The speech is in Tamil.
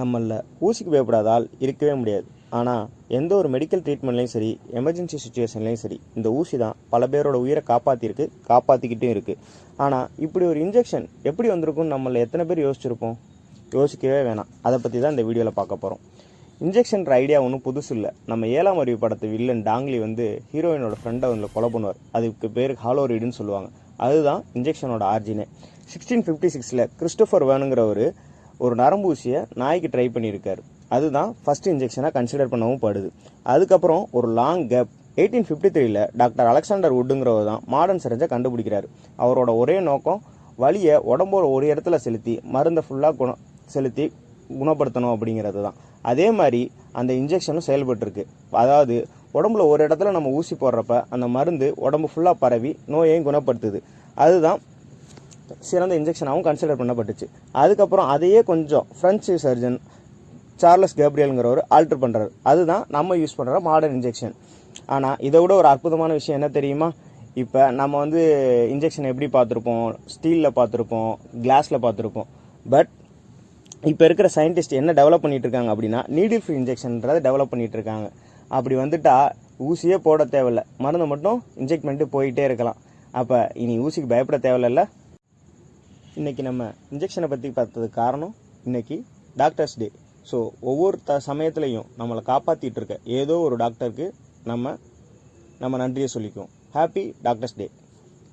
நம்மளில் ஊசிக்கு பயப்படாதால் இருக்கவே முடியாது. ஆனால் எந்த ஒரு மெடிக்கல் ட்ரீட்மெண்ட்லையும் சரி எமர்ஜென்சி சுச்சுவேஷன்லையும் சரி இந்த ஊசி தான் பல பேரோட உயிரை காப்பாற்றிருக்கு காப்பாற்றிக்கிட்டும் இருக்குது ஆனால் இப்படி ஒரு இன்ஜெக்ஷன் எப்படி வந்திருக்கும்னு நம்மள எத்தனை பேர் யோசிச்சிருப்போம்? யோசிக்கவே வேணாம். அதை பற்றி தான் இந்த வீடியோவில் பார்க்க போகிறோம் இன்ஜெக்ஷன்ற ஐடியா ஒன்றும் புதுசு இல்லை. நம்ம ஏழாம் அறிவு படத்து வில்லன் டாங்லி வந்து ஹீரோயினோட ஃப்ரெண்டை வந்து கொலை பண்ணுவார். அதுக்கு பேர் ஹாலோரிடுன்னு சொல்லுவாங்க. அதுதான் இன்ஜெக்ஷனோட ஆர்ஜினே சிக்ஸ்டீன் ஃபிஃப்டி சிக்ஸில் கிறிஸ்டோஃபர் வேணுங்கிறவர் ஒரு நரம்பு ஊசியை நாய்க்கு ட்ரை பண்ணியிருக்காரு. அதுதான் ஃபர்ஸ்ட் இன்ஜெக்ஷனாக கன்சிடர் பண்ணவும் படுது. அதுக்கப்புறம் ஒரு லாங் கேப் எயிட்டீன் ஃபிஃப்டி த்ரீல டாக்டர் அலெக்சாண்டர் வுட்டுங்கிறவர் தான் மாடர்ன் சரஞ்சை கண்டுபிடிக்கிறாரு. அவரோட ஒரே நோக்கம் வலியை உடம்போட ஒரு இடத்துல செலுத்தி மருந்தை ஃபுல்லாக குணம் செலுத்தி குணப்படுத்தணும் அப்படிங்கிறது தான். அதே மாதிரி அந்த இன்ஜெக்ஷனும் செயல்பட்டுருக்கு. அதாவது உடம்புல ஒரு இடத்துல நம்ம ஊசி போடுறப்ப அந்த மருந்து உடம்பு ஃபுல்லாக பரவி நோயையும் குணப்படுத்துது. அதுதான் சிறந்த இன்ஜெக்ஷனாகவும் கன்சிடர் பண்ணப்பட்டுச்சு. அதுக்கப்புறம் அதையே கொஞ்சம் ஃப்ரெஞ்சு சர்ஜன் சார்லஸ் கேப்ரியலுங்கிறவர் ஆல்டர் பண்ணுறாரு அதுதான் நம்ம யூஸ் பண்ணுற மாடர்ன் இன்ஜெக்ஷன் ஆனால் இதை விட ஒரு அற்புதமான விஷயம் என்ன தெரியுமா? இப்போ நம்ம வந்து இன்ஜெக்ஷன் எப்படி பார்த்துருப்போம்? ஸ்டீலில் பார்த்துருப்போம் கிளாஸில் பார்த்துருப்போம். பட் இப்போ இருக்கிற சயின்டிஸ்ட் என்ன டெவலப் பண்ணிகிட்டு இருக்காங்க அப்படின்னா நீடில் ஃப்ரீ இன்ஜெக்ஷன்றதை டெவலப் பண்ணிகிட்டு இருக்காங்க அப்படி வந்துட்டால் ஊசியே போட தேவையில்ல. மருந்தை மட்டும் இன்ஜெக்ட் பண்ணிட்டு போயிட்டே இருக்கலாம். அப்போ இனி ஊசிக்கு பயப்பட தேவையில்ல. இன்றைக்கி நம்ம இன்ஜெக்ஷனை பற்றி பார்த்ததுக்கு காரணம் இன்னைக்கு டாக்டர்ஸ் டே ஸோ ஒவ்வொரு த சமயத்துலையும் நம்மளை காப்பாற்றிட்டு இருக்க ஏதோ ஒரு டாக்டருக்கு நம்ம நம்ம நன்றியை சொல்லிக்குவோம். ஹாப்பி டாக்டர்ஸ் டே